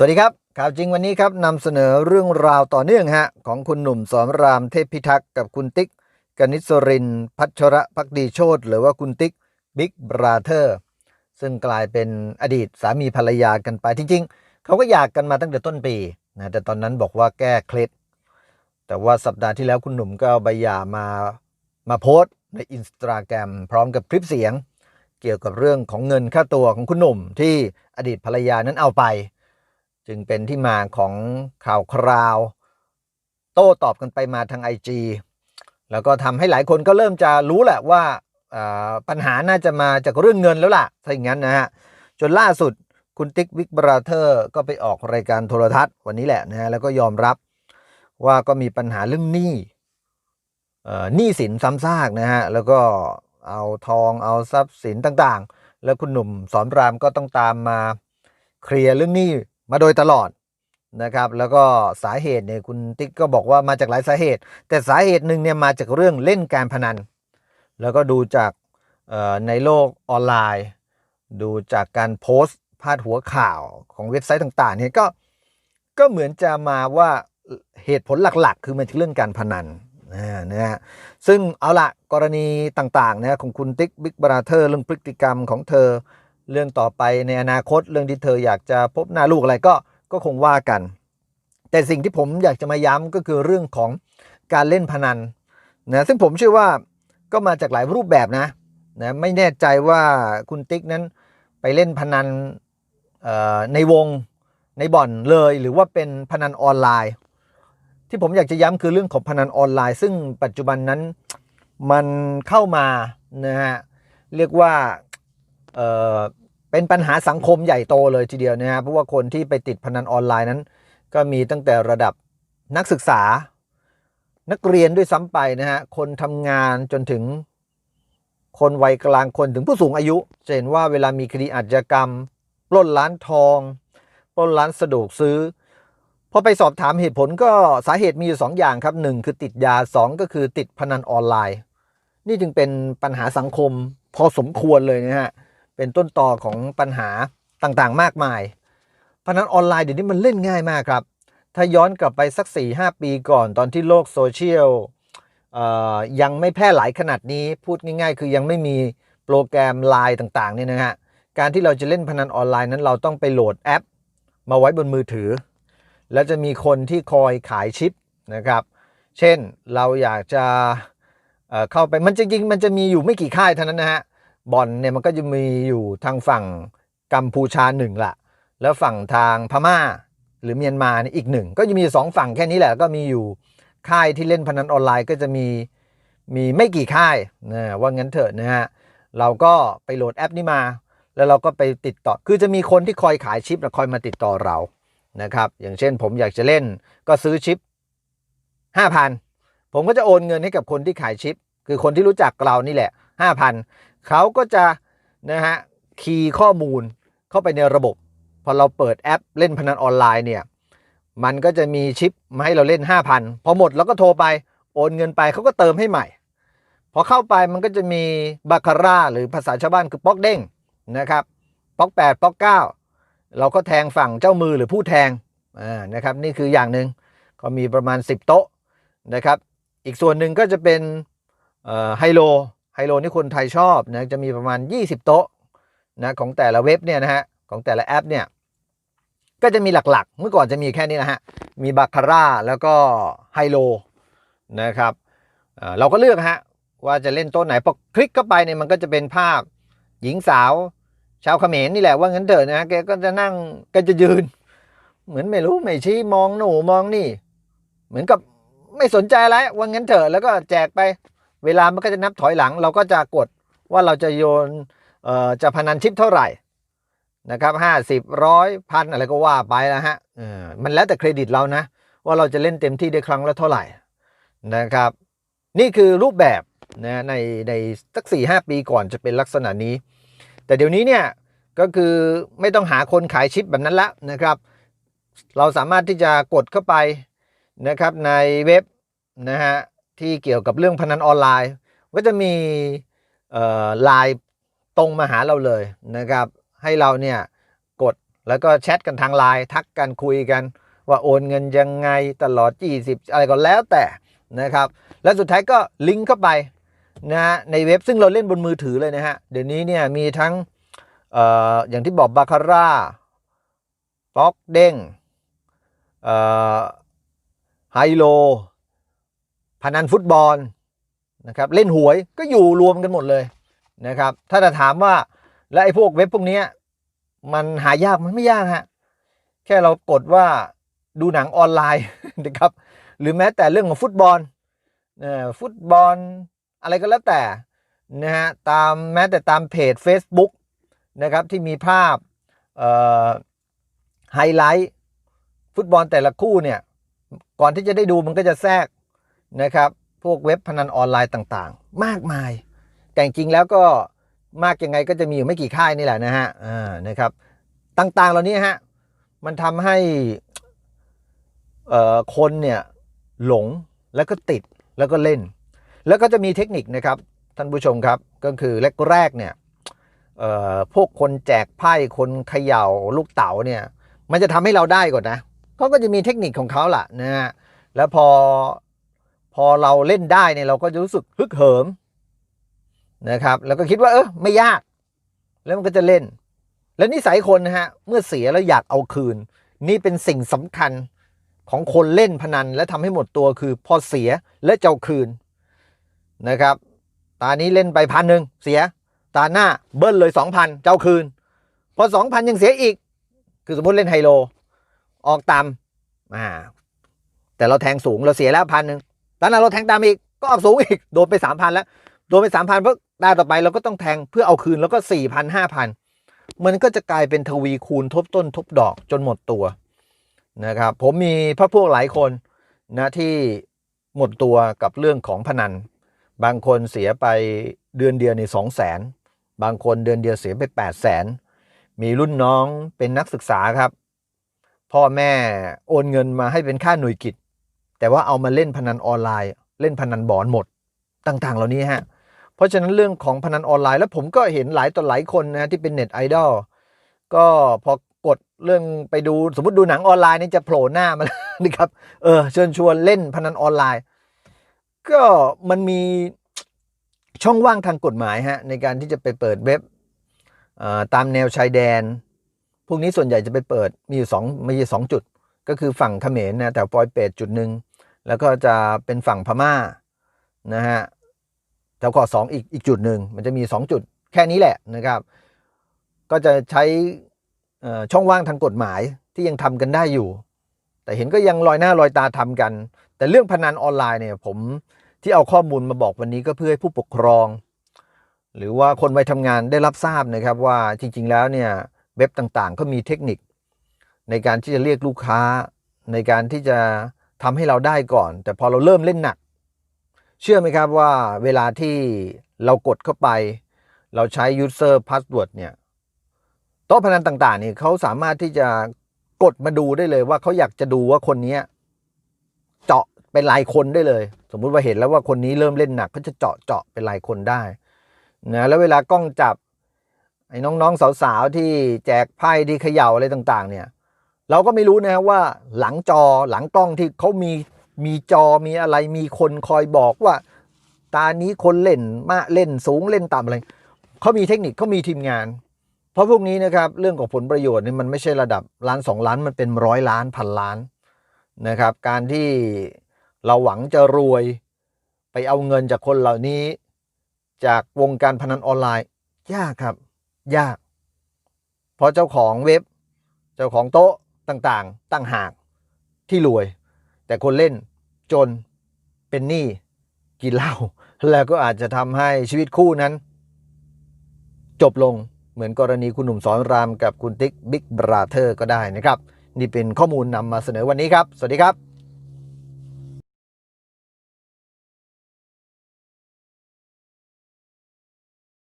สวัสดีครับ ข่าวจริงวันนี้ครับนำเสนอเรื่องราวต่อเนื่องฮะของคุณหนุ่มสอนรามเทพพิทักษ์กับคุณติ๊กกนิษฐริน พัชระพักดีโชตหรือว่าคุณติ๊กบิ๊กบราเธอร์ซึ่งกลายเป็นอดีตสามีภรรยากันไปจริง ๆ เขาก็อยากกันมาตั้งแต่ต้นปีนะแต่ตอนนั้นบอกว่าแก้เคล็ดแต่ว่าสัปดาห์ที่แล้วคุณหนุ่มก็เอาใบหย่ามามาโพสต์ในอินสตาแกรมพร้อมกับคลิปเสียง เกี่ยวกับเรื่องของเงินค่าตัวของคุณหนุ่มที่อดีตภรรยานั้นเอาไป จึงเป็นที่มาของข่าวคราว โต้ตอบกันไปมาทาง IG แล้วก็ทำให้หลายคนก็เริ่มจะรู้แหละว่าปัญหาน่าจะมาจากเรื่องเงินแล้วล่ะถ้าอย่างนั้นนะฮะจนล่าสุดคุณติ๊กวิกบราเธอร์ก็ไปออกรายการโทรทัศน์วันนี้แหละนะฮะแล้วก็ยอมรับว่าก็มีปัญหาเรื่องหนี้หนี้สินซ้ำซากนะฮะแล้วก็เอาทองเอาทรัพย์สินต่างๆ แล้วคุณหนุ่มสอนรามก็ต้องตามมาเคลียร์เรื่องหนี้ มาโดยตลอดนะครับแล้วก็สาเหตุเนี่ยคุณติ๊กก็บอกว่ามาจากหลายสาเหตุ แต่สาเหตุหนึ่งเนี่ยมาจากเรื่องเล่นการพนัน แล้วก็ดูจากในโลกออนไลน์ ดูจากการโพสต์พาดหัวข่าวของเว็บไซต์ต่างๆเนี่ยก็ก็เหมือนจะมาว่าเหตุผลหลักๆ คือมาจากเรื่องการพนันนะนะฮะซึ่งเอาละกรณีต่างๆนะของคุณติ๊กบิ๊กบราเธอร์เรื่องพฤติกรรมของเธอ เรื่องต่อไปในอนาคตเรื่องที่เธออยากจะพบหน้าลูกอะไรก็ก็คงว่ากัน แต่สิ่งที่ผมอยากจะมาย้ำก็คือเรื่องของการเล่นพนันนะซึ่งผมเชื่อว่าก็มาจากหลายรูปแบบนะนะไม่แน่ใจว่าคุณติ๊กนั้นไปเล่นพนันในวงในบ่อนเลย หรือว่าเป็นพนันออนไลน์ ที่ผมอยากจะย้ำคือเรื่องของพนันออนไลน์ ซึ่งปัจจุบันนั้นมันเข้ามานะฮะเรียกว่า เอ่อเป็นปัญหาสังคมใหญ่โตเลยทีเดียวนะฮะเพราะว่าคนที่ไปติดพนันออนไลน์นั้น ก็มีตั้งแต่ระดับนักศึกษา นักเรียนด้วยซ้ำไปนะฮะคนทำงานจนถึงคนวัยกลางคนถึงผู้สูงอายุจะเห็นว่าเวลามีคดีอาชญากรรม ปล้นร้านทองปล้นร้านสะดวกซื้อพอไปสอบถามเหตุผลก็สาเหตุมีอยู่สองอย่างครับหนึ่งคือติดยาสองก็คือติดพนันออนไลน์ นี่จึงเป็นปัญหาสังคมพอสมควรเลยนะฮะ เป็นต้นต่อของปัญหาต่างๆ มากมายพนันออนไลน์เดี๋ยวนี้มันเล่นง่ายมากครับ ถ้าย้อนกลับไปสัก 4-5 ปีก่อนตอนที่โลกโซเชียลยังไม่แพร่หลายขนาดนี้พูดง่าย ๆ คือยังไม่มีโปรแกรมไลน์ต่างๆเนี่ยนะฮะการที่เราจะเล่นพนันออนไลน์นั้นเราต้องไปโหลดแอป มาไว้บนมือถือ แล้วจะมีคนที่คอยขายชิปนะครับ เช่นเราอยากจะเเข้าไปมันจริงมันจะมีอยู่ไม่กี่ค่ายเท่านั้นนะฮะ บอลเนี่ยมันก็จะมีอยู่ทางฝั่งกัมพูชาหนึ่งละแล้วฝั่งทางพม่า หรือเมียนมาเนี่ยอีกหนึ่งก็จะมีสองฝั่งแค่นี้แหละก็มีอยู่ค่ายที่เล่นพนันออนไลน์ก็จะมีมีไม่กี่ค่ายนะว่างั้นเถอะนะฮะเราก็ไปโหลดแอปนี้มา แล้วเราก็ไปติดต่อคือจะมีคนที่คอยขายชิปแล้วคอยมาติดต่อเรานะครับอย่างเช่นผมอยากจะเล่นก็ซื้อชิป 5,000 ผมก็จะโอนเงินให้กับคนที่ขายชิป คือคนที่รู้จักเรานี่แหละ 5,000 เขาก็จะนะฮะคีย์ข้อมูลเข้าไปในระบบ พอเราเปิดแอปเล่นพนันออนไลน์เนี่ยมันก็จะมีชิปมาให้เราเล่น 5,000 พอหมดเราก็โทรไปโอนเงินไปเขาก็เติมให้ใหม่ พอเข้าไปมันก็จะมีบาคาร่าหรือภาษาชาวบ้านคือป๊อกเด้งนะครับป๊อก 8ป๊อก 9 เราก็แทงฝั่งเจ้ามือหรือผู้แทงอ่านะครับนี่คืออย่างหนึ่งก็มีประมาณ 10 โต๊ะนะครับ อีกส่วนหนึ่งก็จะเป็นไฮโล ไฮโลนี่คนไทยชอบนะจะมีประมาณ 20 โต๊ะนะของแต่ละเว็บเนี่ยนะฮะของแต่ละแอปเนี่ยก็จะมีหลักๆ เมื่อก่อนจะมีแค่นี้นะฮะมีบาคาร่าแล้วก็ไฮโลนะครับเอ่อเราก็เลือกฮะว่าจะเล่นโต๊ะไหนพอคลิกเข้าไปเนี่ยมันก็จะเป็นภาพหญิงสาว ชาวเขมรนี่แหละว่างั้นเถอะนะแกก็จะนั่งก็จะยืน เหมือนไม่รู้ไม่ชี้มองหนูมองนี่ เหมือนกับไม่สนใจอะไรว่างั้นเถอะแล้วก็แจกไป เวลามันก็จะนับถอยหลัง เราก็จะกดว่าเราจะโยนจะพนันชิปเท่าไหร่นะครับห้าสิบร้อยพันอะไรก็ว่าไปนะฮะมันแล้วแต่เครดิตเรานะ ว่าเราจะเล่นเต็มที่ได้ครั้งละเท่าไหร่นะครับ นี่คือรูปแบบนะในในสักสี่ห้าปีก่อนจะเป็นลักษณะนี้ แต่เดี๋ยวนี้เนี่ยก็คือไม่ต้องหาคนขายชิปแบบนั้นละนะครับ เราสามารถที่จะกดเข้าไปนะครับในเว็บนะฮะ ที่เกี่ยวกับเรื่องพนันออนไลน์ ก็จะมีไลน์ตรงมาหาเราเลยนะครับ ให้เราเนี่ยกดแล้วก็แชทกันทางไลน์ทักกันคุยกัน ว่าโอนเงินยังไงตลอด 20 อะไรก็แล้วแต่นะครับ แล้วสุดท้ายก็ลิงก์เข้าไปนะในเว็บซึ่งเราเล่นบนมือถือเลยนะฮะ เดี๋ยวนี้เนี่ยมีทั้งอออย่างที่บอกบาคาร่าป๊อกเด้งไฮโล พนันฟุตบอลนะครับเล่นหวยก็อยู่รวมกันหมดเลยนะครับ ถ้าจะถามว่าแล้วไอ้พวกเว็บพวกนี้มันหายากมันไม่ยากฮะแค่เรากดว่าดูหนังออนไลน์นะครับ หรือแม้แต่เรื่องของฟุตบอลฟุตบอลอะไรก็แล้วแต่นะฮะตามแม้แต่ตามเพจ Facebook นะครับที่มีภาพไฮไลท์ฟุตบอลแต่ละคู่เนี่ยก่อนที่จะได้ดูมันก็จะแทรก นะครับพวกเว็บพนันออนไลน์ต่างๆ มากมาย แต่จริงๆแล้วก็มากยังไงก็จะมีอยู่ไม่กี่ค่ายนี่แหละนะฮะอ่านะครับต่างๆเหล่านี้ฮะมันทำให้เอ่อคนเนี่ยหลงแล้วก็ติดแล้วก็เล่น แล้วก็จะมีเทคนิคนะครับท่านผู้ชมครับก็คือแรกๆเนี่ยเอ่อพวกคนแจกไพ่คนเขย่าลูกเต๋าเนี่ยมันจะทำให้เราได้ก่อนนะเขาก็จะมีเทคนิคของเขาล่ะนะฮะแล้วพอ พอเราเล่นได้เนี่ยเราก็จะรู้สึกฮึกเหิมนะครับ แล้วก็คิดว่าเออไม่ยาก แล้วมันก็จะเล่น แล้วนิสัยคนนะฮะเมื่อเสียแล้วอยากเอาคืน นี่เป็นสิ่งสำคัญของคนเล่นพนันและทำให้หมดตัวคือ พอเสียและจะเอาคืนนะครับ ตานี้เล่นไปพันหนึ่งเสีย ตาหน้าเบิ้ลเลยสองพันเจะเอาคืน พอสองพันยังเสียอีก คือสมมติเล่นไฮโล ออกต่ำอ่าแต่เราแทงสูงเราเสียแล้วพันหนึ่ง ตอนนั้นเราแทงต่ำอีกก็ออกสูงอีกโดนไปสามพันแล้ว โดนไปสามพันเพิ่ตาต่อไปเราก็ต้องแทงเพื่อเอาคืนแล้วก็สี่พันห้าพันมันก็จะกลายเป็นทวีคูณทบต้นทบดอกจนหมดตัวนะครับผมมีพระพวกหลายคนนะที่หมดตัวกับเรื่องของพนัน บางคนเสียไปเดือนเดียวในสองแสนบางคนเดือนเดียวเสียไปแปดแสนมีรุ่นน้องเป็นนักศึกษาครับ พ่อแม่โอนเงินมาให้เป็นค่าหน่วยกิจ แต่ว่าเอามาเล่นพนันออนไลน์ เล่นพนันบอลหมดต่างๆ เหล่านี้ฮะเพราะฉะนั้นเรื่องของพนันออนไลน์ แล้วผมก็เห็นหลายต่อหลายคนนะที่เป็นเน็ตไอดอลก็พอกดเรื่องไปดูสมมติดูหนังออนไลน์นี่จะโผล่หน้ามานะครับเออเชิญชวนเล่นพนันออนไลน์ ก็มันมีช่องว่างทางกฎหมายฮะในการที่จะไปเปิดเว็บตามแนวชายแดน พวกนี้ส่วนใหญ่จะไปเปิดมีอยู่สองมีอยู่สองจุด ก็คือฝั่งเขมรนะแถวปอยเปตจุดหนึ่ง แล้วก็จะเป็นฝั่งพม่านะฮะแถวเกาะสองอีกอีกจุดหนึ่งมันจะมี 2 จุดแค่นี้แหละนะครับ ก็จะใช้ช่องว่างทางกฎหมายที่ยังทำกันได้อยู่ แต่เห็นก็ยังลอยหน้าลอยตาทำกัน แต่เรื่องพนันออนไลน์เนี่ยผมที่เอาข้อมูลมาบอกวันนี้ก็เพื่อให้ผู้ปกครอง หรือว่าคนวัยทำงานได้รับทราบนะครับว่าจริง ๆ แล้วเนี่ยเว็บต่างๆ ก็มีเทคนิค ในการที่จะเรียกลูกค้า ในการที่จะ ทำให้เราได้ก่อน แต่พอเราเริ่มเล่นหนัก เชื่อไหมครับว่าเวลาที่เรากดเข้าไป เราใช้ user password เนี่ยโต๊ะพนันต่างๆนี่เขาสามารถที่จะกดมาดูได้เลยว่าเขาอยากจะดูว่าคนนี้เจาะเป็นรายคนได้เลย สมมุติว่าเห็นแล้วว่าคนนี้เริ่มเล่นหนักก็จะเจาะเจาะเป็นรายคนได้นะแล้วเวลากล้องจับไอ้น้องๆสาวๆที่แจกไพ่ที่เขย่าอะไรต่าง ๆ เนี่ย เราก็ไม่รู้นะครับว่าหลังจอหลังกล้องที่เขามีมีจอมีอะไรมีคนคอยบอกว่า ตานี้คนเล่นมาเล่นสูงเล่นต่ำอะไรเขามีเทคนิคเขามีทีมงาน เพราะพวกนี้นะครับเรื่องของผลประโยชน์นี่มันไม่ใช่ระดับล้านสองล้านมันเป็นร้อยล้านพันล้านนะครับ การที่เราหวังจะรวยไปเอาเงินจากคนเหล่านี้ จากวงการพนันออนไลน์ ยากครับ ยาก เพราะเจ้าของเว็บ เจ้าของโต๊ะ ต่างๆ ตั้งหากที่รวย แต่คนเล่นจนเป็นหนี้กินเหล้าแล้วก็อาจจะทำให้ชีวิตคู่นั้น จบลงเหมือนกรณีคุณหนุ่มสอนรามกับคุณติ๊กบิ๊กบราเธอร์ก็ได้นะครับ นี่เป็นข้อมูลนำมาเสนอวันนี้ครับ สวัสดีครับ